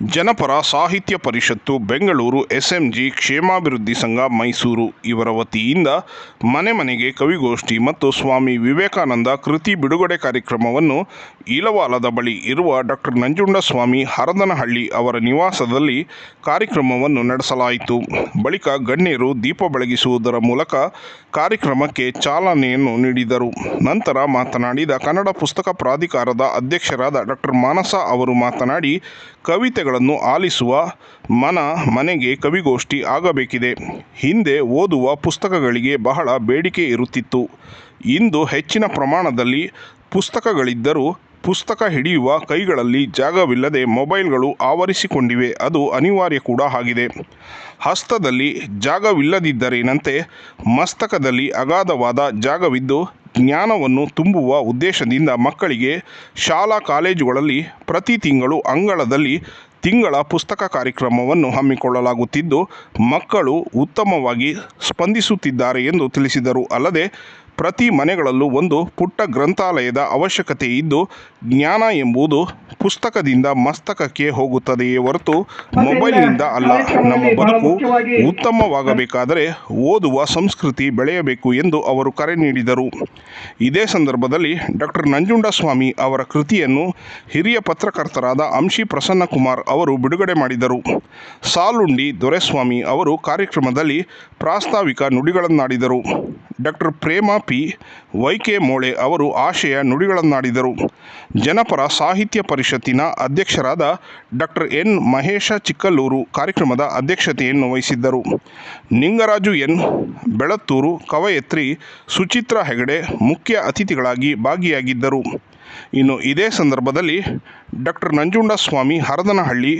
ಜನಪರ ಸಾಹಿತ್ಯ ಪರಿಷತ್ತು, ಬೆಂಗಳೂರು ಎಸ್ಎಂಜಿ ಕ್ಷೇಮಾಭಿವೃದ್ಧಿ ಸಂಘ, ಮೈಸೂರು. ಇವರ ವತಿಯಿಂದ ಮನೆ ಮನೆಗೆ ಕವಿಗೋಷ್ಠಿ ಮತ್ತು ಸ್ವಾಮಿ ವಿವೇಕಾನಂದ ಕೃತಿ ಬಿಡುಗಡೆ ಕಾರ್ಯಕ್ರಮವನ್ನು ಈಲವಾಲದ ಬಳಿ ಇರುವ ಡಾಕ್ಟರ್ ನಂಜುಂಡಸ್ವಾಮಿ ಹರದನಹಳ್ಳಿ ಅವರ ನಿವಾಸದಲ್ಲಿ ಕಾರ್ಯಕ್ರಮವನ್ನು ನಡೆಸಲಾಯಿತು. ಬಳಿಕ ಗಣ್ಯರು ದೀಪ ಬೆಳಗಿಸುವುದರ ಮೂಲಕ ಕಾರ್ಯಕ್ರಮಕ್ಕೆ ಚಾಲನೆಯನ್ನು ನೀಡಿದರು. ನಂತರ ಮಾತನಾಡಿದ ಕನ್ನಡ ಪುಸ್ತಕ ಪ್ರಾಧಿಕಾರದ ಅಧ್ಯಕ್ಷರಾದ ಡಾಕ್ಟರ್ ಮಾನಸ ಅವರು ಮಾತನಾಡಿ ಕವಿತೆಗಳನ್ನು ಆಲಿಸುವ ಮನ ಮನೆಗೆ ಕವಿಗೋಷ್ಠಿ ಆಗಬೇಕಿದೆ. ಹಿಂದೆ ಓದುವ ಪುಸ್ತಕಗಳಿಗೆ ಬಹಳ ಬೇಡಿಕೆ ಇರುತ್ತಿತ್ತು. ಇಂದು ಹೆಚ್ಚಿನ ಪ್ರಮಾಣದಲ್ಲಿ ಪುಸ್ತಕಗಳಿದ್ದರೂ ಪುಸ್ತಕ ಹಿಡಿಯುವ ಕೈಗಳಲ್ಲಿ ಜಾಗವಿಲ್ಲದೆ ಮೊಬೈಲ್ಗಳು ಆವರಿಸಿಕೊಂಡಿವೆ. ಅದು ಅನಿವಾರ್ಯ ಕೂಡ ಆಗಿದೆ. ಹಸ್ತದಲ್ಲಿ ಜಾಗವಿಲ್ಲದಿದ್ದರೇನಂತೆ ಮಸ್ತಕದಲ್ಲಿ ಅಗಾಧವಾದ ಜಾಗವಿದ್ದು ಜ್ಞಾನವನ್ನು ತುಂಬುವ ಉದ್ದೇಶದಿಂದ ಮಕ್ಕಳಿಗೆ ಶಾಲಾ ಕಾಲೇಜುಗಳಲ್ಲಿ ಪ್ರತಿ ತಿಂಗಳು ಅಂಗಳದಲ್ಲಿ ತಿಂಗಳ ಪುಸ್ತಕ ಕಾರ್ಯಕ್ರಮವನ್ನು ಹಮ್ಮಿಕೊಳ್ಳಲಾಗುತ್ತಿದ್ದು, ಮಕ್ಕಳು ಉತ್ತಮವಾಗಿ ಸ್ಪಂದಿಸುತ್ತಿದ್ದಾರೆ ಎಂದು ತಿಳಿಸಿದರು. ಅಲ್ಲದೆ ಪ್ರತಿ ಮನೆಗಳಲ್ಲೂ ಒಂದು ಪುಟ್ಟ ಗ್ರಂಥಾಲಯದ ಅವಶ್ಯಕತೆ ಇದ್ದು, ಜ್ಞಾನ ಎಂಬುದು ಪುಸ್ತಕದಿಂದ ಮಸ್ತಕಕ್ಕೆ ಹೋಗುತ್ತದೆಯೇ ಹೊರತು ಮೊಬೈಲ್ನಿಂದ ಅಲ್ಲ. ನಮ್ಮ ಬದುಕು ಉತ್ತಮವಾಗಬೇಕಾದರೆ ಓದುವ ಸಂಸ್ಕೃತಿ ಬೆಳೆಯಬೇಕು ಎಂದು ಅವರು ಕರೆ ನೀಡಿದರು. ಇದೇ ಸಂದರ್ಭದಲ್ಲಿ ಡಾಕ್ಟರ್ ನಂಜುಂಡಸ್ವಾಮಿ ಅವರ ಕೃತಿಯನ್ನು ಹಿರಿಯ ಪತ್ರಕರ್ತರಾದ ಅಂಶಿ ಪ್ರಸನ್ನಕುಮಾರ್ ಅವರು ಬಿಡುಗಡೆ ಮಾಡಿದರು. ಸಾಲುಂಡಿ ದೊರೆಸ್ವಾಮಿ ಅವರು ಕಾರ್ಯಕ್ರಮದಲ್ಲಿ ಪ್ರಾಸ್ತಾವಿಕ ನುಡಿಗಳನ್ನಾಡಿದರು. Doctor Prema P Y K Mole ಅವರು ಆಶಯ ನುಡಿಗಳನ್ನಾಡಿದರು. ಜನಪರ ಸಾಹಿತ್ಯ ಪರಿಷತ್ತಿನ ಅಧ್ಯಕ್ಷರಾದ ಡಾಕ್ಟರ್ ಎನ್. ಮಹೇಶ ಚಿಕ್ಕಲ್ಲೂರು ಕಾರ್ಯಕ್ರಮದ ಅಧ್ಯಕ್ಷತೆಯನ್ನು ವಹಿಸಿದ್ದರು. ನಿಂಗರಾಜು ಎನ್. ಬೆಳತ್ತೂರು ಕವಯತ್ರಿ ಸುಚಿತ್ರಾ ಹೆಗಡೆ ಮುಖ್ಯ ಅತಿಥಿಗಳಾಗಿ ಭಾಗಿಯಾಗಿದ್ದರು. ಇನ್ನು ಇದೇ ಸಂದರ್ಭದಲ್ಲಿ doctor Nanjundaswamy Haradanahalli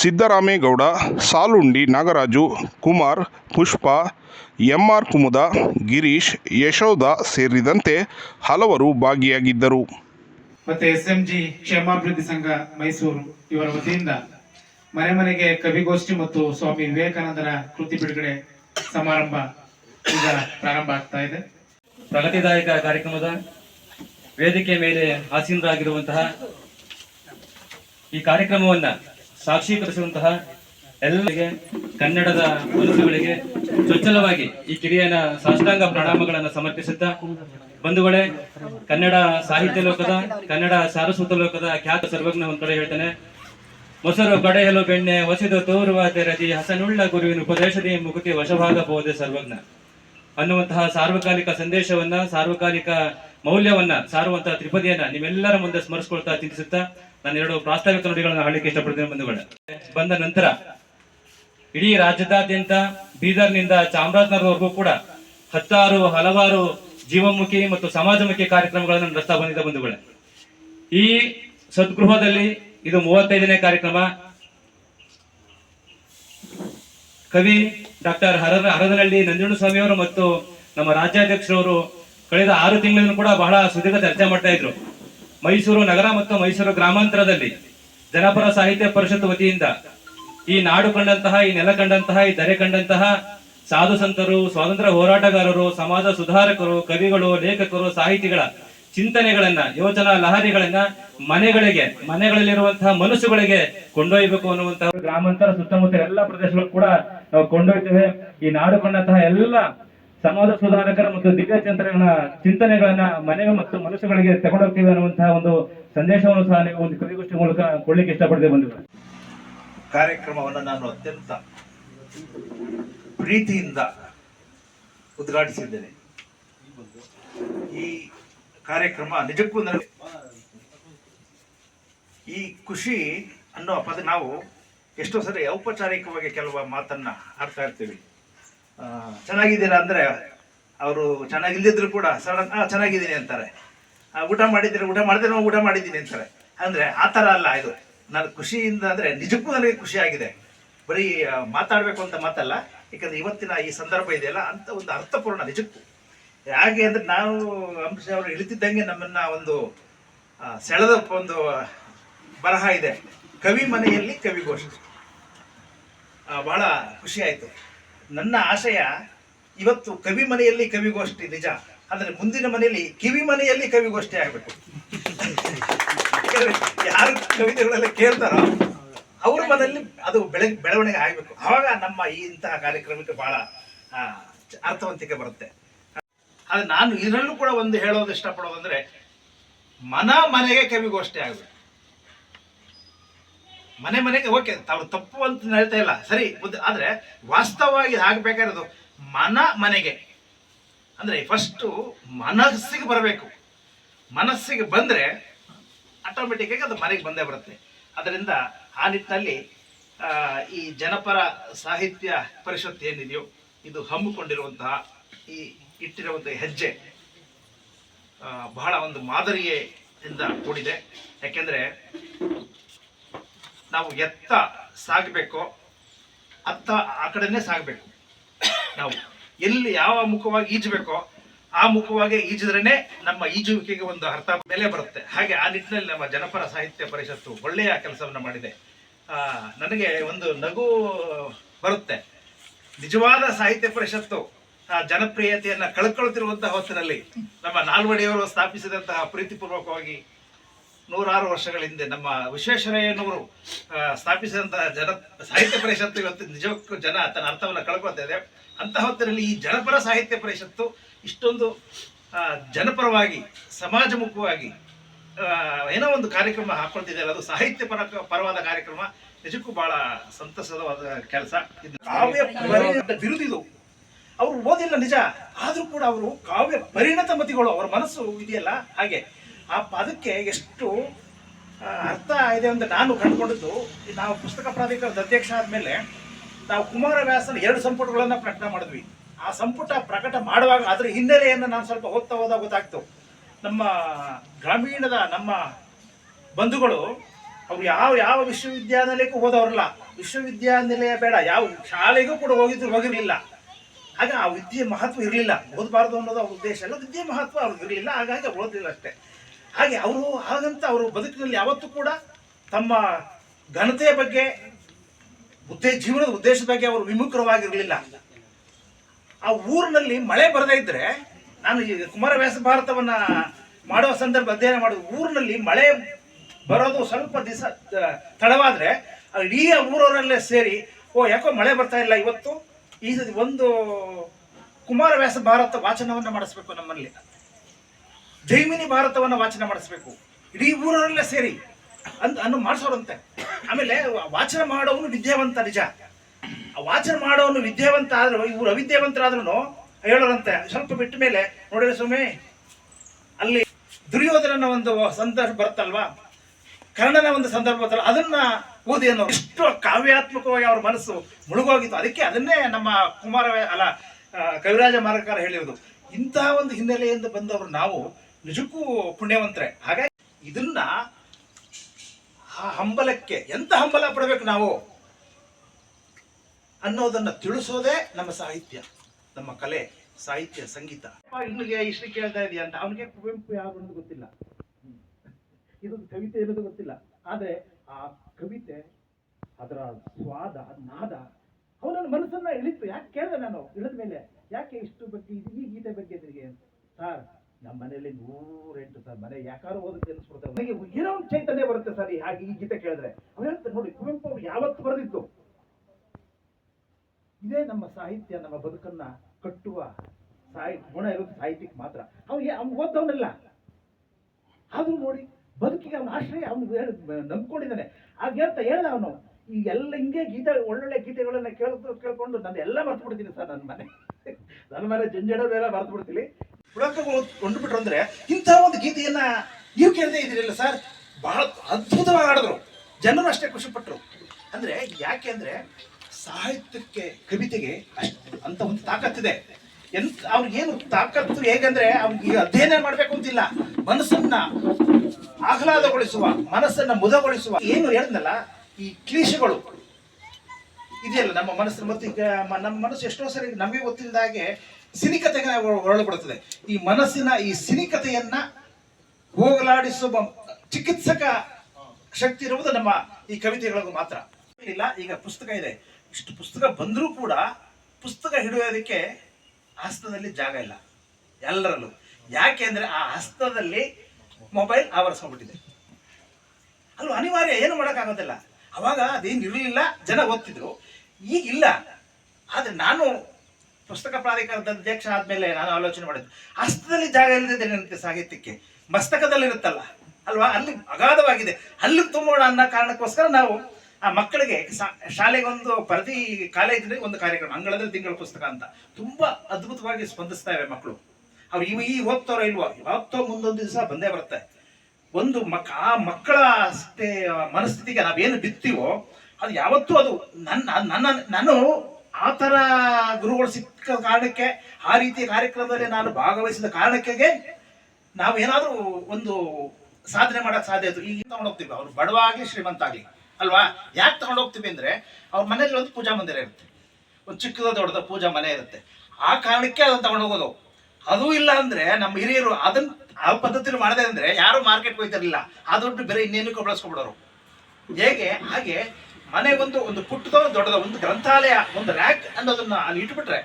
Siddaramegowda Salundi Nagaraju Kumar Pushpa M R Kumuda Girish Yashodha ಸೇರಿದಂತೆ ಹಲವರು ಭಾಗಿಯಾಗಿದ್ದರು. ಮತ್ತೆ ಎಸ್ ಎಂ ಜಿ ಕ್ಷೇಮಾಭಿವೃದ್ಧಿ ಸಂಘ ಮೈಸೂರು ಇವರ ವತಿಯಿಂದ ಮನೆ ಮನೆಗೆ ಕವಿಗೋಷ್ಠಿ ಮತ್ತು ಸ್ವಾಮಿ ವಿವೇಕಾನಂದರ ಕೃತಿ ಬಿಡುಗಡೆ ಸಮಾರಂಭ ಈಗ ಪ್ರಾರಂಭ ಆಗ್ತಾ ಇದೆ. ಪ್ರಗತಿದಾಯಕ ಕಾರ್ಯಕ್ರಮದ ವೇದಿಕೆ ಮೇಲೆ ಆಸೀನರಾಗಿರುವಂತಹ ಈ ಕಾರ್ಯಕ್ರಮವನ್ನ ಸಾಕ್ಷೀಕರಿಸುವಂತಹ ಎಲ್ಲರಿಗೆ, ಕನ್ನಡದ ಮನಸ್ಸುಗಳಿಗೆ ಚೊಚ್ಚಲವಾಗಿ ಈ ಕಿರಿಯನ ಸಾಷ್ಟಾಂಗ ಪ್ರಣಾಮಗಳನ್ನು ಸಮರ್ಪಿಸುತ್ತಾ ಬಂಧುಗಳೇ, ಕನ್ನಡ ಸಾಹಿತ್ಯ ಲೋಕದ, ಕನ್ನಡ ಸಾರಸ್ವತ ಲೋಕದ ಖ್ಯಾತ ಸರ್ವಜ್ಞ ಒಂದ್ ಕಡೆ ಹೇಳ್ತಾನೆ. ಮೊಸರು ಕಡೆಯಲು ಬೆಣ್ಣೆ ಹೊಸಿದು ತೋರುವ ತೆರದಿ ಹಸನುಳ್ಳ ಗುರುವಿನ ಉಪದೇಶದಿ ಮುಗುತಿ ವಶವಾಗಬಹುದೇ ಸರ್ವಜ್ಞ ಅನ್ನುವಂತಹ ಸಾರ್ವಕಾಲಿಕ ಸಂದೇಶವನ್ನ ಸಾರ್ವಕಾಲಿಕ ಮೌಲ್ಯವನ್ನ ಸಾರುವಂತಹ ತ್ರಿಪದಿಯನ್ನ ನಿಮ್ಮೆಲ್ಲರ ಮುಂದೆ ಸ್ಮರಿಸ್ಕೊಳ್ತಾ ಚಿಂತಿಸುತ್ತಾ ನಾನು ಎರಡು ಪ್ರಾಸ್ತಾವಿಕ ನುಡಿಗಳನ್ನ ಹಾಡಲಿಕ್ಕೆ ಇಷ್ಟಪಡ್ತೇನೆ ಬಂಧುಗಳ. ಬಂದ ನಂತರ ಇಡೀ ರಾಜ್ಯದಾದ್ಯಂತ ಬೀದರ್ನಿಂದ ಚಾಮರಾಜನಗರವರೆಗೂ ಕೂಡ ಹತ್ತಾರು, ಹಲವಾರು ಜೀವಮುಖಿ ಮತ್ತು ಸಮಾಜಮುಖಿ ಕಾರ್ಯಕ್ರಮಗಳನ್ನು ನಡೆಸ್ತಾ ಬಂದಿದ್ದ ಬಂಧುಗಳೇ. ಈ ಸದ್ಗೃಹದಲ್ಲಿ ಇದು ಮೂವತ್ತೈದನೇ ಕಾರ್ಯಕ್ರಮ. ಕವಿ ಡಾಕ್ಟರ್ ಹರ ಹರದನಹಳ್ಳಿ ನಂಜುಂಡಸ್ವಾಮಿ ಅವರು ಮತ್ತು ನಮ್ಮ ರಾಜ್ಯಾಧ್ಯಕ್ಷರವರು ಕಳೆದ ಆರು ತಿಂಗಳಿಂದ ಕೂಡ ಬಹಳ ಸುದೀರ್ಘ ಚರ್ಚೆ ಮಾಡ್ತಾ ಇದ್ರು. ಮೈಸೂರು ನಗರ ಮತ್ತು ಮೈಸೂರು ಗ್ರಾಮಾಂತರದಲ್ಲಿ ಜನಪರ ಸಾಹಿತ್ಯ ಪರಿಷತ್ ವತಿಯಿಂದ ಈ ನಾಡು ಕಂಡಂತಹ, ಈ ನೆಲ ಕಂಡಂತಹ, ಈ ದರೆ ಕಂಡಂತಹ ಸಾಧು ಸಂತರು, ಸ್ವಾತಂತ್ರ್ಯ ಹೋರಾಟಗಾರರು, ಸಮಾಜ ಸುಧಾರಕರು, ಕವಿಗಳು, ಲೇಖಕರು, ಸಾಹಿತಿಗಳ ಚಿಂತನೆಗಳನ್ನ, ಯೋಚನಾ ಲಹರಿಗಳನ್ನ ಮನೆಗಳಿಗೆ, ಮನೆಗಳಲ್ಲಿರುವಂತಹ ಮನಸ್ಸುಗಳಿಗೆ ಕೊಂಡೊಯ್ಯಬೇಕು ಅನ್ನುವಂತಹ ಗ್ರಾಮಾಂತರ ಸುತ್ತಮುತ್ತ ಎಲ್ಲ ಪ್ರದೇಶಗಳು ಕೂಡ ನಾವು ಕೊಂಡೊಯ್ತೇವೆ. ಈ ನಾಡು ಕಂಡಂತಹ ಎಲ್ಲ ಸಮಾಜ ಸುಧಾರಕರ ಮತ್ತು ದಿವ್ಯ ಚಿಂತನೆಗಳ ಚಿಂತನೆಗಳನ್ನ ಮನೆಗೆ ಮತ್ತು ಮನುಷ್ಯಗಳಿಗೆ ತಗೊಂಡೋಗ್ತೀವಿ ಅನ್ನುವಂತಹ ಒಂದು ಸಂದೇಶವನ್ನು ಸಹ ನೀವು ಒಂದು ಕವಿಗೋಷ್ಠಿ ಮೂಲಕ ಕೊಡ್ಲಿಕ್ಕೆ ಇಷ್ಟಪಡ್ತೇವೆ ಬಂಧುಗಳು ಕಾರ್ಯಕ್ರಮವನ್ನು ನಾನು ಅತ್ಯಂತ ಪ್ರೀತಿಯಿಂದ ಉದ್ಘಾಟಿಸಿದ್ದೇನೆ. ಈ ಕಾರ್ಯಕ್ರಮ ನಿಜಕ್ಕೂ ನನಗೆ ಈ ಖುಷಿ ಅನ್ನೋ ಪದ ನಾವು ಎಷ್ಟೋ ಸರಿ ಔಪಚಾರಿಕವಾಗಿ ಕೆಲವು ಮಾತನ್ನ ಆಡ್ತಾ ಇರ್ತೀವಿ. ಚೆನ್ನಾಗಿದ್ದೀರಾ ಅಂದರೆ ಅವರು ಚೆನ್ನಾಗಿಲ್ಲದಿದ್ರು ಕೂಡ ಸಡನ್ ಹಾಂ ಚೆನ್ನಾಗಿದ್ದೀನಿ ಅಂತಾರೆ. ಊಟ ಮಾಡಿದ್ದೀರಾ? ಊಟ ಮಾಡಿದ್ರೆ ನಾವು ಊಟ ಮಾಡಿದ್ದೀನಿ ಅಂತಾರೆ. ಅಂದ್ರೆ ಆ ಥರ ಅಲ್ಲ ಇದು. ನಾನು ಖುಷಿಯಿಂದ ಅಂದ್ರೆ ನಿಜಕ್ಕೂ ನನಗೆ ಖುಷಿಯಾಗಿದೆ ಬರೀ ಮಾತಾಡಬೇಕು ಅಂತ ಮಾತಲ್ಲ, ಯಾಕಂದರೆ ಇವತ್ತಿನ ಈ ಸಂದರ್ಭ ಇದೆಯಲ್ಲ, ಅಂತ ಒಂದು ಅರ್ಥಪೂರ್ಣ ನಿಜಕ್ಕೂ. ಹೇಗೆ ಅಂದ್ರೆ ನಾವು ಅಂಶ ಅವರು ಇಳಿತಿದ್ದಂಗೆ ನಮ್ಮನ್ನ ಒಂದು ಸೆಳೆದ ಒಂದು ಬರಹ ಇದೆ. ಕವಿ ಮನೆಯಲ್ಲಿ ಕವಿಗೋಷ್ಠಿ ಬಹಳ ಖುಷಿ ಆಯಿತು. ನನ್ನ ಆಶಯ ಇವತ್ತು ಕವಿ ಮನೆಯಲ್ಲಿ ಕವಿಗೋಷ್ಠಿ ನಿಜ. ಆದರೆ ಮುಂದಿನ ಮನೆಯಲ್ಲಿ ಕಿವಿ ಮನೆಯಲ್ಲಿ ಕವಿಗೋಷ್ಠಿ ಆಗಬೇಕು. ಯಾರು ಕವಿತೆಗಳೆಲ್ಲ ಕೇಳ್ತಾರೋ ಅವ್ರ ಮನೆಯಲ್ಲಿ ಅದು ಬೆಳೆ ಬೆಳವಣಿಗೆ ಆಗಬೇಕು. ಆವಾಗ ನಮ್ಮ ಈ ಇಂತಹ ಕಾರ್ಯಕ್ರಮಕ್ಕೆ ಬಹಳ ಅರ್ಥವಂತಿಕೆ ಬರುತ್ತೆ. ಆದರೆ ನಾನು ಇದರಲ್ಲೂ ಕೂಡ ಒಂದು ಹೇಳೋದು ಇಷ್ಟಪಡೋದಂದ್ರೆ ಮನ ಮನೆಗೆ ಕವಿಗೋಷ್ಠಿ ಆಗ್ಬೇಕು. ಮನೆ ಮನೆಗೆ ಓಕೆ, ತಾವು ತಪ್ಪು ಅಂತ ಹೇಳ್ತಾ ಇಲ್ಲ. ಸರಿ ಆದರೆ ವಾಸ್ತವವಾಗಿ ಆಗಬೇಕಾಗಿರೋದು ಮನ ಮನೆಗೆ. ಅಂದ್ರೆ ಫಸ್ಟು ಮನಸ್ಸಿಗೆ ಬರಬೇಕು. ಮನಸ್ಸಿಗೆ ಬಂದ್ರೆ ಆಟೋಮೆಟಿಕ್ಕಾಗಿ ಅದು ಮನೆಗೆ ಬಂದೇ ಬರುತ್ತೆ. ಅದರಿಂದ ಆ ನಿಟ್ಟಿನಲ್ಲಿ ಈ ಜನಪರ ಸಾಹಿತ್ಯ ಪರಿಷತ್ ಏನಿದೆಯೋ, ಇದು ಹಮ್ಮಿಕೊಂಡಿರುವಂತಹ ಈ ಇಟ್ಟಿರುವಂತಹ ಹೆಜ್ಜೆ ಬಹಳ ಒಂದು ಮಾದರಿಯೇ ಇಂದ ಕೂಡಿದೆ. ಯಾಕೆಂದ್ರೆ ನಾವು ಎತ್ತ ಸಾಗಬೇಕು ಅತ್ತ ಆ ಕಡೆನೇ ಸಾಗಬೇಕು. ನಾವು ಎಲ್ಲಿ ಯಾವ ಮುಖವಾಗಿ ಈಜಬೇಕೋ ಆ ಮುಖವಾಗಿ ಈಜಿದ್ರೇನೆ ನಮ್ಮ ಈಜುವಿಕೆಗೆ ಒಂದು ಅರ್ಥ ಬೆಲೆ ಬರುತ್ತೆ. ಹಾಗೆ ಆ ನಿಟ್ಟಿನಲ್ಲಿ ನಮ್ಮ ಜನಪರ ಸಾಹಿತ್ಯ ಪರಿಷತ್ತು ಒಳ್ಳೆಯ ಕೆಲಸವನ್ನು ಮಾಡಿದೆ. ನನಗೆ ಒಂದು ನಗು ಬರುತ್ತೆ. ನಿಜವಾದ ಸಾಹಿತ್ಯ ಪರಿಷತ್ತು ಜನಪ್ರಿಯತೆಯನ್ನ ಕಳ್ಕೊಳ್ತಿರುವಂತಹ ಹೊತ್ತಿನಲ್ಲಿ ನಮ್ಮ ನಾಲ್ವಡಿಯವರು ಸ್ಥಾಪಿಸಿದಂತಹ ಪ್ರೀತಿಪೂರ್ವಕವಾಗಿ ನೂರಾರು ವರ್ಷಗಳ ಹಿಂದೆ ನಮ್ಮ ವಿಶ್ವೇಶ್ವರಯ್ಯನವರು ಸ್ಥಾಪಿಸಿದಂತಹ ಜನ ಸಾಹಿತ್ಯ ಪರಿಷತ್ತು ಇವತ್ತು ನಿಜಕ್ಕೂ ಜನ ತನ್ನ ಅರ್ಥವನ್ನು ಕಳ್ಕೊಳ್ತಾ ಇದೆ. ಅಂತಹ ಹೊತ್ತಿನಲ್ಲಿ ಈ ಜನಪರ ಸಾಹಿತ್ಯ ಪರಿಷತ್ತು ಇಷ್ಟೊಂದು ಜನಪರವಾಗಿ, ಸಮಾಜಮುಖವಾಗಿ ಏನೋ ಒಂದು ಕಾರ್ಯಕ್ರಮ ಹಾಕೊಳ್ತಿದೆ. ಅದು ಸಾಹಿತ್ಯ ಪರ, ಪರವಾದ ಕಾರ್ಯಕ್ರಮ. ನಿಜಕ್ಕೂ ಬಹಳ ಸಂತಸದವಾದ ಕೆಲಸ. ಬಿರುದಿದು ಅವರು ಓದಿಲ್ಲ ನಿಜ. ಆದ್ರೂ ಕೂಡ ಅವರು ಕಾವ್ಯ ಪರಿಣತ ಮತಿಗಳು. ಅವರ ಮನಸ್ಸು ಇದೆಯಲ್ಲ? ಹಾಗೆ. ಆ ಪದಕ್ಕೆ ಎಷ್ಟು ಅರ್ಥ ಇದೆ ಅಂತ ನಾನು ಕಂಡುಕೊಂಡದ್ದು. ನಾವು ಪುಸ್ತಕ ಪ್ರಾಧಿಕಾರದ ಅಧ್ಯಕ್ಷ ಆದಮೇಲೆ ನಾವು ಕುಮಾರವ್ಯಾಸನ ಎರಡು ಸಂಪುಟಗಳನ್ನು ಪ್ರಕಟ ಮಾಡಿದ್ವಿ. ಆ ಸಂಪುಟ ಪ್ರಕಟ ಮಾಡುವಾಗ ಅದರ ಹಿನ್ನೆಲೆಯನ್ನು ನಾನು ಸ್ವಲ್ಪ ಓದ್ತಾ ಹೋದಾಗ ಗೊತ್ತಾಗ್ತು. ನಮ್ಮ ಗ್ರಾಮೀಣದ ನಮ್ಮ ಬಂಧುಗಳು, ಅವ್ರು ಯಾವ ಯಾವ ವಿಶ್ವವಿದ್ಯಾನಿಲಯಕ್ಕೂ ಹೋದವ್ರಲ್ಲ. ವಿಶ್ವವಿದ್ಯಾನಿಲಯ ಬೇಡ, ಯಾವ ಶಾಲೆಗೂ ಕೂಡ ಹೋಗಿದ್ರು, ಹೋಗಿರಲಿಲ್ಲ. ಆಗ ಆ ವಿದ್ಯೆ ಮಹತ್ವ ಇರಲಿಲ್ಲ. ಓದಬಾರ್ದು ಅನ್ನೋದು ಅವ್ರ ಉದ್ದೇಶ ಅಲ್ಲ, ವಿದ್ಯೆ ಮಹತ್ವ ಅವ್ರಿಗೆ ಇರಲಿಲ್ಲ. ಹಾಗಾಗಿ ಓದಲಿಲ್ಲ ಅಷ್ಟೇ. ಹಾಗೆ ಅವರು ಹಾಗಂತ ಅವರು ಬದುಕಿನಲ್ಲಿ ಯಾವತ್ತೂ ಕೂಡ ತಮ್ಮ ಘನತೆಯ ಬಗ್ಗೆ, ಉದ್ದೇ, ಜೀವನದ ಉದ್ದೇಶದ ಬಗ್ಗೆ ಅವರು ವಿಮುಖರವಾಗಿರಲಿಲ್ಲ ಆ ಊರಿನಲ್ಲಿ ಮಳೆ ಬರದೇ ಇದ್ರೆ ನಾನು ಈ ಕುಮಾರವ್ಯಾಸ ಭಾರತವನ್ನ ಮಾಡೋ ಸಂದರ್ಭ ಅಧ್ಯಯನ ಮಾಡುವ ಊರಿನಲ್ಲಿ ಮಳೆ ಬರೋದು ಸ್ವಲ್ಪ ದಿವಸ ತಡವಾದ್ರೆ ಇಡೀ ಊರವರಲ್ಲೇ ಸೇರಿ, ಓ, ಯಾಕೋ ಮಳೆ ಬರ್ತಾ ಇಲ್ಲ ಇವತ್ತು? ಈ ಒಂದು ಕುಮಾರವ್ಯಾಸ ಭಾರತ ವಾಚನವನ್ನ ಮಾಡಿಸ್ಬೇಕು ನಮ್ಮಲ್ಲಿ. ಜೈಮಿನಿ ಭಾರತವನ್ನು ವಾಚನ ಮಾಡಿಸ್ಬೇಕು. ಇಡೀ ಊರಲ್ಲೇ ಸೇರಿ ಅಂತ ಅನ್ನು ಮಾಡಿಸೋರಂತೆ. ಆಮೇಲೆ ವಾಚನ ಮಾಡೋನು ವಿದ್ಯಾವಂತ ನಿಜ. ವಾಚನ ಮಾಡೋನು ವಿದ್ಯಾವಂತ ಆದ್ರೂ ಇವ್ರು ಅವಿದ್ಯಾವಂತರಾದ್ರೂ ಹೇಳೋರಂತೆ. ಸ್ವಲ್ಪ ಬಿಟ್ಟ ಮೇಲೆ ನೋಡಿದ್ರೆ ಸ್ವಾಮಿ, ಅಲ್ಲಿ ದುರ್ಯೋಧನನ ಒಂದು ಸಂದರ್ಭ ಬರುತ್ತಲ್ವಾ? ಕರ್ಣನ ಒಂದು ಸಂದರ್ಭ ಬರ್ತಲ್ಲ ಅದನ್ನ ಓದಿ ಅನ್ನೋ ಎಷ್ಟು ಕಾವ್ಯಾತ್ಮಕವಾಗಿ ಅವ್ರ ಮನಸ್ಸು ಮುಳುಗೋಗಿತ್ತು. ಅದಕ್ಕೆ ಅದನ್ನೇ ನಮ್ಮ ಕುಮಾರ ಅಲ್ಲ ಕವಿರಾಜ ಮಾರಕಾರ ಹೇಳಿರೋದು. ಇಂತಹ ಒಂದು ಹಿನ್ನೆಲೆಯಿಂದ ಬಂದವರು ನಾವು ನಿಜಕ್ಕೂ ಪುಣ್ಯವಂತರೇ. ಹಾಗಾಗಿ ಇದನ್ನ ಆ ಹಂಬಲಕ್ಕೆ ಎಂತ ಹಂಬಲ ಪಡಬೇಕು ನಾವು? ಅನ್ನೋದನ್ನ ತಿಳಿಸೋದೇ ನಮ್ಮ ಸಾಹಿತ್ಯ, ನಮ್ಮ ಕಲೆ, ಸಾಹಿತ್ಯ, ಸಂಗೀತ. ಇನ್ನಿಗೆ ಇಷ್ಟು ಕೇಳ್ತಾ ಇದೆಯಾ ಅಂತ. ಅವನಿಗೆ ಕುವೆಂಪು ಯಾರು ಅನ್ನೋದು ಗೊತ್ತಿಲ್ಲ. ಇದು ಕವಿತೆ ಇರೋದು ಗೊತ್ತಿಲ್ಲ. ಆದರೆ ಆ ಕವಿತೆ, ಅದರ ಸ್ವಾದ, ನಾದ ಅವನ ಮನಸ್ಸನ್ನ ಇಳಿತು. ಯಾಕೆ ಕೇಳಿದೆ ನಾನು? ಇಳಿದ ಮೇಲೆ ಯಾಕೆ ಇಷ್ಟು ಬಗ್ಗೆ ಈ ಗೀತೆ ಬಗ್ಗೆ ಅಂತ? ಸರ್ ನಮ್ಮ ಮನೆಯಲ್ಲಿ ನೂರೆಂಟು ಸರ್, ಮನೆ ಯಾಕಾರು ಓದಕ್ಕೆ ಅನ್ಸ್ಬಿಡ್ತಾರೆ ನನಗೆ ಏನೋ ಒಂದು ಚೈತನ್ಯ ಬರುತ್ತೆ ಸರ್, ಈ ಹಾಗೆ ಈ ಗೀತೆ ಕೇಳಿದ್ರೆ. ಅವ್ರು ಹೇಳ್ತಾರೆ, ನೋಡಿ, ಕುವೆಂಪು ಅವ್ರು ಯಾವತ್ತು ಬರೆದಿತ್ತು ಇದೇ ನಮ್ಮ ಸಾಹಿತ್ಯ, ನಮ್ಮ ಬದುಕನ್ನ ಕಟ್ಟುವ ಸಾಹಿ, ಗುಣ ಇರೋದು ಸಾಹಿತ್ಯಕ್ಕೆ ಮಾತ್ರ. ಅವ್ನಿಗೆ ಅವ್ನು ಓದ್ದವನಲ್ಲ. ಆದ್ರೂ ನೋಡಿ, ಬದುಕಿಗೆ ಅವನ ಆಶ್ರಯ ಅವನು ನಂಬ್ಕೊಂಡಿದ್ದಾನೆ. ಆಗ ಹೇಳ್ತಾ ಹೇಳ್ದ ಅವನು, ಈ ಎಲ್ಲ ಹಿಂಗೆ ಗೀತೆ, ಒಳ್ಳೊಳ್ಳೆ ಗೀತೆಗಳನ್ನ ಕೇಳ್ಕೊಂಡು ಕೇಳ್ಕೊಂಡು ನಾನು ಎಲ್ಲ ಮರ್ತು ಬಿಡ್ತೀನಿ ಸರ್, ನನ್ನ ಮನೆ. ನನ್ನ ಮನೆ ಜಂಜಡೋದೆಲ್ಲ ಮರ್ತು ಬಿಡ್ತೀನಿ ಪುಳಕ ಕೊಂಡುಬಿಟ್ರು ಅಂದ್ರೆ ಇಂಥ ಒಂದು ಗೀತೆಯನ್ನ ನೀವು ಕೇಳದೇ ಇದ್ದೀರಲ್ಲ ಸರ್? ಬಹಳ ಅದ್ಭುತವಾಗಿ ಆಡಿದ್ರು ಜನರು ಅಷ್ಟೇ ಖುಷಿ ಪಟ್ಟರು ಅಂದ್ರೆ ಯಾಕೆ ಅಂದ್ರೆ ಸಾಹಿತ್ಯಕ್ಕೆ, ಕವಿತೆಗೆ ಅಂತ ಒಂದು ತಾಕತ್ತಿದೆ ಎಂತ ಅವ್ರಿಗೇನು ತಾಕತ್ತು ಹೇಗಂದ್ರೆ ಅವ್ನಿಗೆ ಅಧ್ಯಯನ ಮಾಡ್ಬೇಕು ಅಂತಿಲ್ಲ. ಮನಸ್ಸನ್ನ ಆಹ್ಲಾದಗೊಳಿಸುವ, ಮನಸ್ಸನ್ನ ಮುದಗೊಳಿಸುವ. ಏನು ಹೇಳಿದ್ನಲ್ಲ, ಈ ಕ್ಲೀಶಗಳು. ಇದೆಯಲ್ಲ ನಮ್ಮ ಮನಸ್ಸು ಮತ್ತು ಈಗ ನಮ್ಮ ಮನಸ್ಸು ಎಷ್ಟೋ ಸರಿ ನಮಗೆ ಗೊತ್ತಿಲ್ಲದ ಹಾಗೆ ಸಿನಿಕತೆಗೆ ಒಳಗೊಳ್ಳುತ್ತದೆ ಈ ಮನಸ್ಸಿನ ಈ ಸಿನಿಕತೆಯನ್ನ ಹೋಗಲಾಡಿಸುವ ಚಿಕಿತ್ಸಕ ಶಕ್ತಿ ಇರುವುದು ನಮ್ಮ ಈ ಕವಿತೆಗಳಿಗೂ ಮಾತ್ರ. ಇಲ್ಲ, ಈಗ ಪುಸ್ತಕ ಇದೆ. ಇಷ್ಟು ಪುಸ್ತಕ ಬಂದರೂ ಕೂಡ ಪುಸ್ತಕ ಹಿಡಿಯೋದಕ್ಕೆ ಹಸ್ತದಲ್ಲಿ ಜಾಗ ಇಲ್ಲ. ಎಲ್ಲರಲ್ಲೂ. ಯಾಕೆ ಅಂದರೆ ಆ ಹಸ್ತದಲ್ಲಿ ಮೊಬೈಲ್ ಆವರಿಸ್ಕೊಂಡ್ಬಿಟ್ಟಿದೆ. ಅಲ್ವಾ? ಅನಿವಾರ್ಯ, ಏನು ಮಾಡೋಕ್ಕಾಗೋದಿಲ್ಲ. ಅವಾಗ ಅದೇನು ಇರಲಿಲ್ಲ, ಜನ ಓದ್ತಿದ್ರು. ಈಗ ಇಲ್ಲ. ಆದರೆ ನಾನು ಪುಸ್ತಕ ಪ್ರಾಧಿಕಾರದ ಅಧ್ಯಕ್ಷ ಆದಮೇಲೆ ನಾನು ಆಲೋಚನೆ ಮಾಡಿದ್ದು. ಹಸ್ತದಲ್ಲಿ ಜಾಗ ಇಲ್ಲದಿದ್ದೇನೆ ನನಗೆ ಸಾಹಿತ್ಯಕ್ಕೆ ಮಸ್ತಕದಲ್ಲಿ ಇರುತ್ತಲ್ಲ ಅಲ್ವಾ? ಅಲ್ಲಿ ಅಗಾಧವಾಗಿದೆ. ಅಲ್ಲಿ ತುಂಬೋಣ ಅನ್ನೋ ಕಾರಣಕ್ಕೋಸ್ಕರ ನಾವು ಆ ಮಕ್ಕಳಿಗೆ ಶಾಲೆಗೊಂದು ಪ್ರತಿ ಕಾಲೇಜಿನಲ್ಲಿ ಒಂದು ಕಾರ್ಯಕ್ರಮ, ಅಂಗಳದಲ್ಲಿ ತಿಂಗಳ ಪುಸ್ತಕ ಅಂತ ತುಂಬಾ ಅದ್ಭುತವಾಗಿ ಸ್ಪಂದಿಸ್ತಾ ಇವೆ ಮಕ್ಕಳು. ಅವ್ರು ಇವು ಈ ಓದ್ತಾರೋ ಇಲ್ವೋ? ಯಾವತ್ತೋ ಮುಂದೊಂದು ದಿವಸ ಬಂದೇ ಬರುತ್ತೆ. ಒಂದು ಮಕ್, ಆ ಮಕ್ಕಳ ಅಷ್ಟೇ ಮನಸ್ಥಿತಿಗೆ ನಾವೇನು ಬಿತ್ತೀವೋ, ಅದು ಯಾವತ್ತೂ ಅದು ನನ್ನ ನನ್ನ, ನಾನು ಆ ಥರ ಗುರುಗಳು ಸಿಕ್ಕ ಕಾರಣಕ್ಕೆ, ಆ ರೀತಿ ಕಾರ್ಯಕ್ರಮದಲ್ಲಿ ನಾನು ಭಾಗವಹಿಸಿದ ಕಾರಣಕ್ಕೆ ನಾವು ಏನಾದರೂ ಒಂದು ಸಾಧನೆ ಮಾಡಕ್ ಸಾಧ್ಯ ಆಯಿತು. ಈಗ ತಗೊಂಡೋಗ್ತೀವಿ ಅವ್ರು ಬಡವ ಆಗಲಿ ಶ್ರೀಮಂತ ಆಗಲಿ ಅಲ್ವಾ? ಯಾಕೆ ತಗೊಂಡೋಗ್ತೀವಿ ಅಂದ್ರೆ, ಅವ್ರ ಮನೇಲಿ ಒಂದು ಪೂಜಾ ಮಂದಿರ ಇರುತ್ತೆ. ಒಂದು ಚಿಕ್ಕದ ದೊಡ್ಡದ ಪೂಜಾ ಮನೆ ಇರುತ್ತೆ. ಆ ಕಾರಣಕ್ಕೆ ಅದನ್ನ ತಗೊಂಡೋಗೋದು ಅದು ಇಲ್ಲ ಅಂದ್ರೆ ನಮ್ಮ ಹಿರಿಯರು ಅದನ್ನ ಆ ಪದ್ಧತಿಲಿ ಮಾಡಿದೆ ಅಂದ್ರೆ ಯಾರು ಮಾರ್ಕೆಟ್ ಹೋಗ್ತಿರಲಿಲ್ಲ. ಆ ದುಡ್ಡು ಬೇರೆ ಇನ್ನೇನಕ್ಕೂ ಬಳಸ್ಕೊಬಿಡೋರು. ಹೇಗೆ? ಹಾಗೆ ಮನೆ ಒಂದು ಒಂದು ಪುಟ್ಟದ ದೊಡ್ಡದ, ಒಂದು ಗ್ರಂಥಾಲಯ, ಒಂದು ರ್ಯಾಕ್ ಅನ್ನೋದನ್ನ ಅಲ್ಲಿ ಇಟ್ಬಿಟ್ರೆ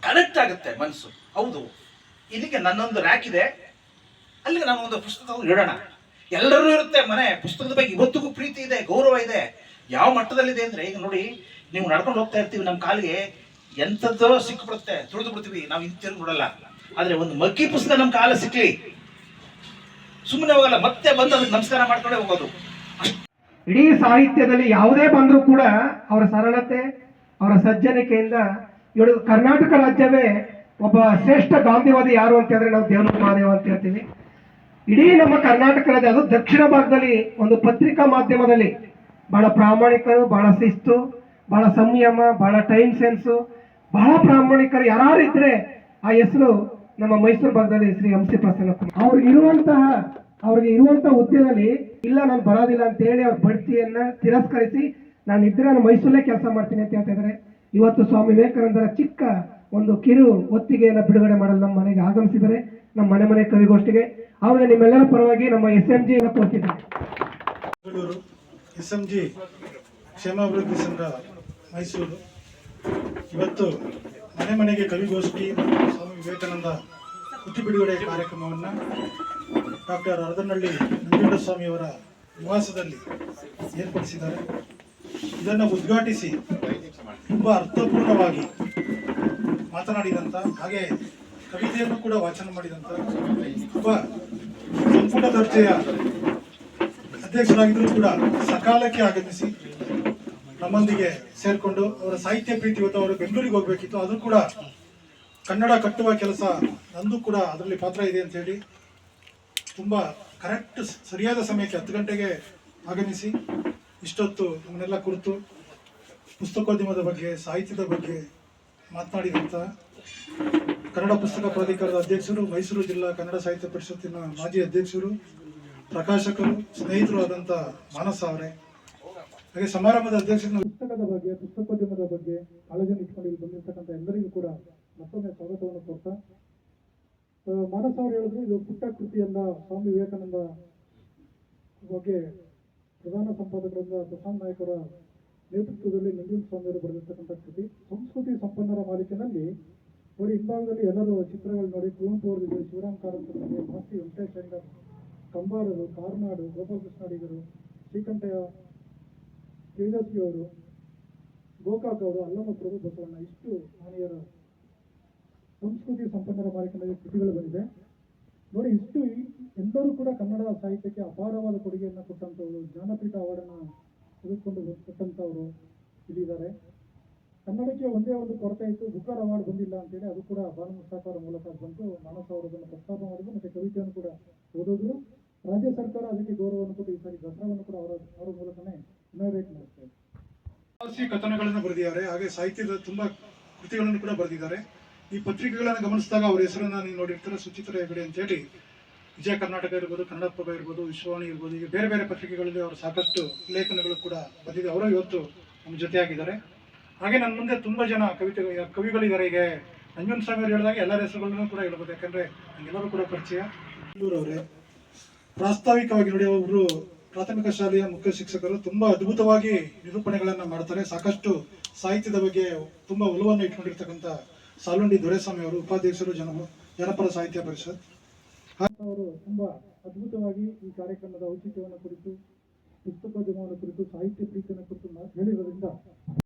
ಕನೆಕ್ಟ್ ಆಗುತ್ತೆ ಮನಸ್ಸು. ಹೌದು. ಇದಕ್ಕೆ ನನ್ನೊಂದು ರ್ಯಾಕ್ ಇದೆ. ಅಲ್ಲಿಗೆ ನಾನು ಒಂದು ಪುಸ್ತಕ ಇಡೋಣ. ಎಲ್ಲರೂ ಇರುತ್ತೆ ಮನೆ. ಪುಸ್ತಕದ ಬಗ್ಗೆ ಇವತ್ತಿಗೂ ಪ್ರೀತಿ ಇದೆ, ಗೌರವ ಇದೆ. ಯಾವ ಮಟ್ಟದಲ್ಲಿದೆ ಅಂದ್ರೆ, ಈಗ ನೋಡಿ, ನೀವು ನಡ್ಕೊಂಡು ಹೋಗ್ತಾ ಇರ್ತೀವಿ ನಮ್ಮ ಕಾಲಿಗೆ, ಎಂಥದ್ದೋ ಸಿಕ್ಕಿಬಿಡುತ್ತೆ ತುಳಿದು ಬಿಡ್ತೀವಿ. ನಾವು ಹಿಂತಿರುಗಿ ಬಿಡಲ್ಲ ಆದ್ರೆ ಒಂದು ಮಗ್ಗಿ ಪುಸ್ತಕ ನಮ್ಮ ಕಾಲ ಸಿಕ್ಲಿ. ಸುಮ್ಮನೆ ಹೋಗಲ್ಲ. ಮತ್ತೆ ಬಂದು ಅದಕ್ಕೆ ನಮಸ್ಕಾರ ಮಾಡ್ಕೊಂಡೇ ಹೋಗೋದು. ಇಡೀ ಸಾಹಿತ್ಯದಲ್ಲಿ ಯಾವುದೇ ಬಂದರೂ ಕೂಡ ಅವರ ಸರಳತೆ, ಅವರ ಸಜ್ಜನಿಕೆಯಿಂದ ಇವಳು ಕರ್ನಾಟಕ ರಾಜ್ಯವೇ ಒಬ್ಬ ಶ್ರೇಷ್ಠ ಗಾಂಧಿವಾದಿ ಯಾರು ಅಂತ ಹೇಳಿದ್ರೆ ನಾವು ದೇವರ ಮಹಾದೇವ ಅಂತ ಹೇಳ್ತೀವಿ ಇಡೀ ನಮ್ಮ ಕರ್ನಾಟಕ ರಾಜ್ಯ, ಅದು ದಕ್ಷಿಣ ಭಾಗದಲ್ಲಿ ಒಂದು ಪತ್ರಿಕಾ ಮಾಧ್ಯಮದಲ್ಲಿ ಬಹಳ ಪ್ರಾಮಾಣಿಕರು, ಬಹಳ ಶಿಸ್ತು, ಬಹಳ ಸಂಯಮ, ಬಹಳ ಟೈಮ್ ಸೆನ್ಸು ಬಹಳ ಪ್ರಾಮಾಣಿಕರು ಯಾರು ಇದ್ರೆ ಆ ಹೆಸರು ನಮ್ಮ ಮೈಸೂರು ಭಾಗದಲ್ಲಿ ಶ್ರೀ ಹಂಸಿ ಪ್ರಸನ್ನ ಕುಮಾರ್. ಅವ್ರಿಗೆ ಇರುವಂತ ಅವ್ರಿಗೆ ಹುದ್ದೆಯಲ್ಲಿ ಇಲ್ಲ ನಾನು ಬರೋದಿಲ್ಲ ಅಂತ ಹೇಳಿ ಅವ್ರ ಬಡ್ತಿಯನ್ನ ತಿರಸ್ಕರಿಸಿ ನಾನು ಇದ್ರೆ ನಾನು ಮೈಸೂರಲ್ಲೇ ಕೆಲಸ ಮಾಡ್ತೀನಿ ಅಂತ ಹೇಳ್ತಾ ಇವತ್ತು ಸ್ವಾಮಿ ವಿವೇಕಾನಂದರ ಚಿಕ್ಕ ಒಂದು ಕಿರು ಒತ್ತಿಗೆಯನ್ನು ಬಿಡುಗಡೆ ಮಾಡಲು ನಮ್ಮ ಮನೆಗೆ ಆಗಮಿಸಿದ್ದಾರೆ. ನಮ್ಮ ಮನೆ ಮನೆ ಕವಿಗೋಷ್ಠಿಗೆ. ಆಮೇಲೆ ನಿಮ್ಮೆಲ್ಲರ ಪರವಾಗಿ ನಮ್ಮ S M G Bengaluru S M G ಕ್ಷೇಮಾಭಿವೃದ್ಧಿ ಸಂಘ ಮೈಸೂರು. ಇವತ್ತು ಮನೆ ಮನೆಗೆ ಕವಿಗೋಷ್ಠಿ, ಸ್ವಾಮಿ ವಿವೇಕಾನಂದ ಕೃತಿ ಬಿಡುಗಡೆ ಕಾರ್ಯಕ್ರಮವನ್ನು ಡಾಕ್ಟರ್ ಅರದನಹಳ್ಳಿ ನಂಜುಂಡಸ್ವಾಮಿಯವರ ನಿವಾಸದಲ್ಲಿ ಏರ್ಪಡಿಸಿದ್ದಾರೆ. ಇದನ್ನು ಉದ್ಘಾಟಿಸಿ ತುಂಬ ಅರ್ಥಪೂರ್ಣವಾಗಿ ಮಾತನಾಡಿದಂಥ ಹಾಗೆ ಕವಿತೆಯನ್ನು ಕೂಡ ವಾಚನ ಮಾಡಿದಂಥ ತುಂಬ ಸಂಪುಟ ದರ್ಜೆಯ ಅಧ್ಯಕ್ಷರಾಗಿದ್ದರೂ ಕೂಡ ಸಕಾಲಕ್ಕೆ ಆಗಮಿಸಿ ನಮ್ಮೊಂದಿಗೆ ಸೇರಿಕೊಂಡು ಅವರ ಸಾಹಿತ್ಯ ಪ್ರೀತಿ ಇವತ್ತು ಅವರು ಬೆಂಗಳೂರಿಗೆ ಹೋಗಬೇಕಿತ್ತು. ಅದು ಕೂಡ ಕನ್ನಡ ಕಟ್ಟುವ ಕೆಲಸ ನಂದು ಕೂಡ ಅದರಲ್ಲಿ ಪಾತ್ರ ಇದೆ ಅಂತ ಹೇಳಿ ತುಂಬಾ ಕರೆಕ್ಟ್ ಸರಿಯಾದ ಸಮಯಕ್ಕೆ ಹತ್ತು ಗಂಟೆಗೆ ಆಗಮಿಸಿ ಇಷ್ಟೊತ್ತು ನಮ್ಮನ್ನೆಲ್ಲ ಕುರಿತು ಪುಸ್ತಕೋದ್ಯಮದ ಬಗ್ಗೆ, ಸಾಹಿತ್ಯದ ಬಗ್ಗೆ ಮಾತನಾಡಿದಂಥ ಕನ್ನಡ ಪುಸ್ತಕ ಪ್ರಾಧಿಕಾರದ ಅಧ್ಯಕ್ಷರು, ಮೈಸೂರು ಜಿಲ್ಲಾ ಕನ್ನಡ ಸಾಹಿತ್ಯ ಪರಿಷತ್ತಿನ ಮಾಜಿ ಅಧ್ಯಕ್ಷರು, ಪ್ರಕಾಶಕರು, ಸ್ನೇಹಿತರು ಆದಂಥ ಮಾನಸ ಅವರೇ. ಹಾಗೆ ಸಮಾರಂಭದ ಅಧ್ಯಕ್ಷರು ಪುಸ್ತಕದ ಬಗ್ಗೆ, ಪುಸ್ತಕೋದ್ಯಮದ ಬಗ್ಗೆ ಕಾಳಜಿಯನ್ನು ಇಟ್ಕೊಂಡು ಬಂದಿರ್ತಕ್ಕಂಥ ಎಲ್ಲರಿಗೂ ಕೂಡ ಮತ್ತೊಮ್ಮೆ ಸ್ವಾಗತವನ್ನು ಕೊಡ್ತಾ ಮಾನಸ ಅವರು ಹೇಳಿದ್ರು, ಇದು ಪುಟ್ಟ ಕೃತಿಯನ್ನ ಸ್ವಾಮಿ ವಿವೇಕಾನಂದ ಬಗ್ಗೆ ಪ್ರಧಾನ ಸಂಪಾದಕರಾದ ಪ್ರಶಾಂತ್ ನಾಯಕರ ನೇತೃತ್ವದಲ್ಲಿ ನಂಜುನ್ ಸ್ವಾಮಿಯವರು ಬರೆದಿರ್ತಕ್ಕಂಥ ಕೃತಿ. ಸಂಸ್ಕೃತಿ ಸಂಪನ್ನರ ಮಾಲೀಕಿನಲ್ಲಿ ಅವರು ಹಿಂಭಾಗದಲ್ಲಿ ಎಲ್ಲರೂ ಚಿತ್ರಗಳು ನೋಡಿ ಕುವೆಂಪು ಅವರಿದೆ ಶಿವರಾಮ್ ಕಾರಂತರಿಗೆ ಮಾಸ್ತಿ ವೆಂಕಟೇಶ್ ಕಂಬಾರರು, ಕಾರ್ನಾಡು, ಗೋಪಾಲಕೃಷ್ಣ ಅಡಿಗರು, ಶ್ರೀಕಂಠಯ್ಯ ತೇಜಸ್ವಿ ಅವರು ಗೋಕಾಕ್ ಅವರು ಅಲ್ಲಮ ಪ್ರಭು ಬಸವಣ್ಣ, ಇಷ್ಟು ಮಹನೀಯರ ಸಂಸ್ಕೃತಿ ಸಂಪನ್ನರ ಮಾಲಿಕನಲ್ಲಿ ಕೃತಿಗಳು ಬಂದಿದೆ. ನೋಡಿ, ಇಷ್ಟು ಎಲ್ಲರೂ ಕೂಡ ಕನ್ನಡ ಸಾಹಿತ್ಯಕ್ಕೆ ಅಪಾರವಾದ ಕೊಡುಗೆಯನ್ನು ಕೊಟ್ಟಂಥವ್ರು ಜ್ಞಾನಪೀಠ ಅವಾರ್ಡನ್ನು ತೆಗೆದುಕೊಂಡು ಕೊಟ್ಟಂಥವ್ರು ಇಲ್ಲಿದ್ದಾರೆ. ಕನ್ನಡಕ್ಕೆ ಒಂದೇ ಒಂದು ಕೊರತೆ ಇತ್ತು, ಬುಕ್ಕರ್ ಅವಾರ್ಡ್ ಬಂದಿಲ್ಲ ಅಂತೇಳಿ ಅದು ಕೂಡ ಮುಸ್ತಾಕಾರ ಮೂಲಕ ಬಂತು. ಮಾನಸ ಅವರು ಅದನ್ನು ಪ್ರಸ್ತಾಪ ಮಾಡಿದ್ರು, ಮತ್ತೆ ಕವಿತೆಯನ್ನು ಕೂಡ ಓದಿದ್ರು. ರಾಜ್ಯ ಸರ್ಕಾರ ಅದಕ್ಕೆ ಗೌರವವನ್ನು ಕೊಟ್ಟು ಈ ಸಾರಿ ದಸರಾವನ್ನು ಕೂಡ ಅವರ ಅವರ ಮೂಲಕನೇ ಇನಾಗ್ರೇಟ್ ಮಾಡ್ತಾರೆ ಕಥನಗಳನ್ನು ಬರೆದಿದ್ದಾರೆ, ಹಾಗೆ ಸಾಹಿತ್ಯದ ತುಂಬಾ ಕೃತಿಗಳನ್ನು ಕೂಡ ಬರೆದಿದ್ದಾರೆ. ಈ ಪತ್ರಿಕೆಗಳನ್ನು ಗಮನಿಸಿದಾಗ ಅವ್ರ ಹೆಸರನ್ನ ನೀವು ನೋಡಿರ್ತಾರೆ ಸುಚಿತ್ರ ಹೆಗಡೆ ಅಂತ ಹೇಳಿ, ವಿಜಯ ಕರ್ನಾಟಕ ಇರ್ಬೋದು ಕನ್ನಡಪ್ರಭ ಇರ್ಬೋದು, ವಿಶ್ವವಾಣಿ ಇರ್ಬೋದು ಈಗ ಬೇರೆ ಬೇರೆ ಪತ್ರಿಕೆಗಳಲ್ಲಿ ಅವರು ಸಾಕಷ್ಟು ಲೇಖನಗಳು ಕೂಡ ಬಂದಿದೆ. ಅವರು ಇವತ್ತು ನಮ್ಮ ಜೊತೆಯಾಗಿದ್ದಾರೆ. ಹಾಗೆ ನನ್ನ ಮುಂದೆ ತುಂಬ ಜನ ಕವಿತೆ ಕವಿಗಳಿದ್ದಾರೆ ಈಗ ಅಂಜುನ್ ಸ್ವಾಮಿ ಅವರು ಹೇಳಿದಾಗ ಎಲ್ಲರ ಹೆಸರುಗಳನ್ನು ಕೂಡ ಹೇಳ್ಬೋದು. ಯಾಕಂದ್ರೆ ಎಲ್ಲರೂ ಕೂಡ ಪರಿಚಯ. ಅವರೇ, ಪ್ರಾಸ್ತಾವಿಕವಾಗಿ ನೋಡಿ, ಅವರು ಪ್ರಾಥಮಿಕ ಶಾಲೆಯ ಮುಖ್ಯ ಶಿಕ್ಷಕರು. ತುಂಬಾ ಅದ್ಭುತವಾಗಿ ನಿರೂಪಣೆಗಳನ್ನು ಮಾಡ್ತಾರೆ. ಸಾಕಷ್ಟು ಸಾಹಿತ್ಯದ ಬಗ್ಗೆ ತುಂಬಾ ಒಲವನ್ನು ಇಟ್ಕೊಂಡಿರ್ತಕ್ಕಂಥ ಸಾಲುಂಡಿ ದೊರೆಸ್ವಾಮಿ ಅವರು ಉಪಾಧ್ಯಕ್ಷರು, ಜನ ಜನಪರ ಸಾಹಿತ್ಯ ಪರಿಷತ್. ಅವರು ತುಂಬಾ ಅದ್ಭುತವಾಗಿ ಈ ಕಾರ್ಯಕ್ರಮದ ಔಚಿತ್ಯವನ್ನು ಕುರಿತು, ಪುಸ್ತಕೋದ್ಯಮವನ್ನು ಕುರಿತು, ಸಾಹಿತ್ಯ ಪ್ರೀತಿಯನ್ನು ಕುರಿತು ಹೇಳಿರೋದ್ರಿಂದ